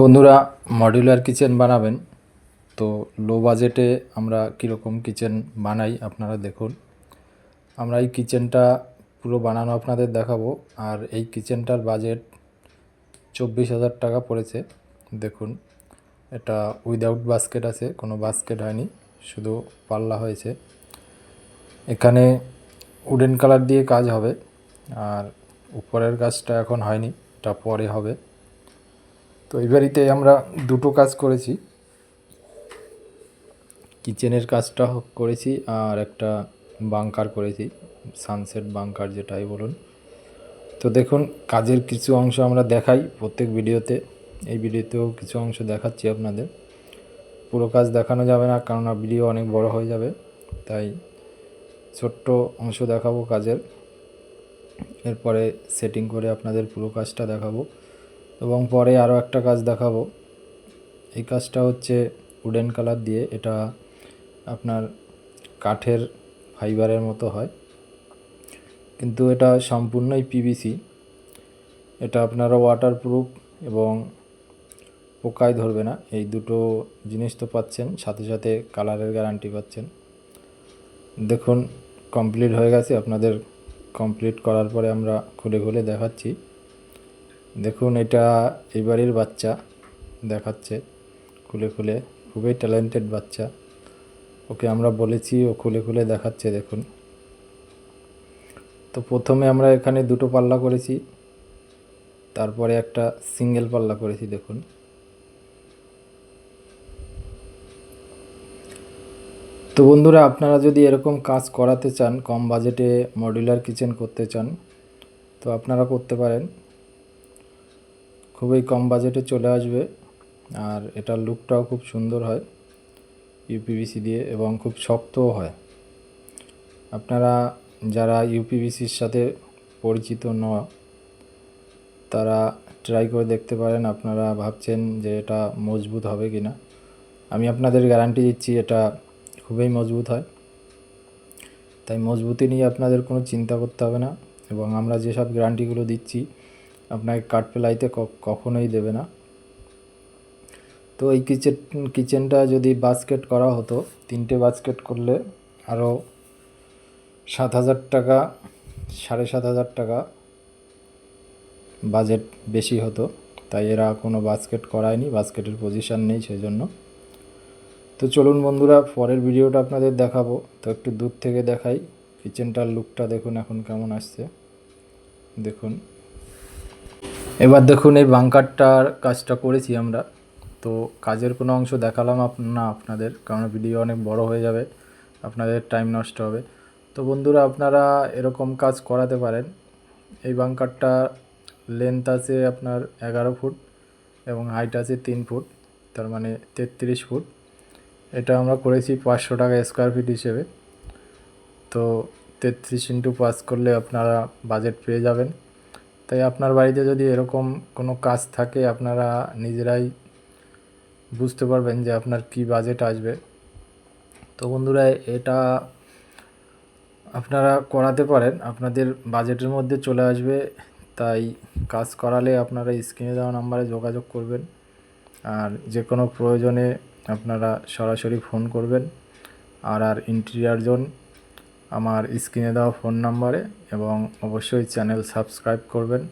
বন্ধুরা modular kitchen বানাবেন। তো লো বাজেটে আমরা কীরকম কিচেন বানাই আপনারা দেখুন। আমরা এই কিচেনটা পুরো বানানো আপনাদের দেখাবো। আর এই কিচেনটার বাজেট চব্বিশ হাজার টাকা পড়েছে। দেখুন, এটা উইদাউট বাস্কেট আছে, কোনো বাস্কেট হয়নি, শুধু পাল্লা হয়েছে। এখানে উডেন কালার দিয়ে কাজ হবে। আর উপরের কাজটা এখন হয়নি, এটা পরে হবে। তো এই বাড়িতে আমরা দুটো কাজ করেছি। কিচেনের কাজটা করেছি আর একটা বাংকার করেছি সানসেট বাংকার যেটাই বলুন। তো দেখুন, কাজের কিছু অংশ আমরা দেখাই প্রত্যেক ভিডিওতে। এই ভিডিওতেও কিছু অংশ দেখাচ্ছি আপনাদের। পুরো কাজ দেখানো যাবে না, কেননা ভিডিও অনেক বড় হয়ে যাবে। তাই ছোট্ট অংশ দেখাবো কাজের। এরপরে সেটিং করে আপনাদের পুরো কাজটা দেখাবো। এবং পরে আরও একটা কাজ দেখাবো। এই কাজটা হচ্ছে উডেন কালার দিয়ে। এটা আপনার কাঠের ফাইবারের মতো হয়। কিন্তু এটা সম্পূর্ণই পিভিসি। এটা আপনারা ওয়াটারপ্রুফ এবং পোকায় ধরবে না। এই দুটো জিনিস তো পাচ্ছেন, সাথে সাথে কালারের গ্যারান্টি পাচ্ছেন। দেখুন কমপ্লিট হয়ে গেছে। আপনাদের কমপ্লিট করার পরে আমরা খুলে খুলে দেখাচ্ছি। দেখুন, এটা এই বাড়ির বাচ্চা দেখাচ্ছে, খুলে খুলে, খুবই ট্যালেন্টেড বাচ্চা। ওকে আমরা বলেছি, ও খুলে খুলে দেখাচ্ছে, দেখুন। তো প্রথমে আমরা এখানে দুটো পাল্লা করেছি, তারপরে একটা সিঙ্গেল পাল্লা করেছি, দেখুন। তো বন্ধুরা, আপনারা যদি এরকম কাজ করাতে চান, কম বাজেটে মডিউলার কিচেন করতে চান, তো আপনারা করতে পারেন। খুবই কম বাজেটে চলে আসবে। আর এটার লুকটাও খুব সুন্দর হয় ইউপিভিসি দিয়ে এবং খুব শক্তও হয়। আপনারা যারা ইউপিভিসির সাথে পরিচিত নয়, তারা ট্রাই করে দেখতে পারেন, আপনারা ভাবছেন যে এটা মজবুত হবে কি না আমি আপনাদের গ্যারান্টি দিচ্ছি, এটা খুবই মজবুত হয়। তাই মজবুতি নিয়ে আপনাদের কোনো চিন্তা করতে হবে না। এবং আমরা যেসব গ্যারান্টিগুলো দিচ্ছি আপনাকে কাঠ পেলাইতে কখনোই দেবে না। তো এই কিচেন, কিচেনটা যদি বাস্কেট করা হতো, তিনটে বাস্কেট করলে আরও সাত হাজার টাকা, সাড়ে সাত হাজার টাকা বাজেট বেশি হতো। তাই এরা কোনো বাস্কেট করায়নি বাস্কেটের পজিশান নেই সেই জন্য তো চলুন বন্ধুরা, পরের ভিডিওটা আপনাদের দেখাবো। তো একটু দূর থেকে দেখাই, কিচেনটার লুকটা দেখুন এখন কেমন আসছে। দেখুন। এবার দেখুন, এই বাংকারটার কাজটা করেছি আমরা। তো কাজের কোনো অংশ দেখালাম না আপনাদের, কারণ ভিডিও অনেক বড় হয়ে যাবে। আপনাদের টাইম নষ্ট হবে। তো বন্ধুরা, আপনারা এরকম কাজ করাতে পারেন। এই বাংকারটা লেন্থ আছে আপনার এগারো ফুট এবং হাইট আছে তিন ফুট, তার মানে তেত্রিশ ফুট। এটা আমরা করেছি পাঁচশো টাকা স্কোয়ার ফিট হিসেবে। তো তেত্রিশ ইন্টু পাস করলে আপনারা বাজেট পেয়ে যাবেন। তাই আপনার বাড়িতে যদি এরকম কোনো কাজ থাকে, আপনারা নিজেরাই বুঝতে পারবেন যে আপনার কি বাজেট আসবে। তো বন্ধুরা, এটা আপনারা করাতে পারেন। আপনাদের বাজেটের মধ্যে চলে আসবে। তাই কাজ করালে আপনারা স্ক্রিনে দেওয়া নাম্বারে যোগাযোগ করবেন। আর যে কোনো প্রয়োজনে আপনারা সরাসরি ফোন করবেন। আর আর ইন্টেরিয়ার জোন আমার স্ক্রিনে দেওয়া ফোন নাম্বারে এবং অবশ্যই চ্যানেল সাবস্ক্রাইব করবেন।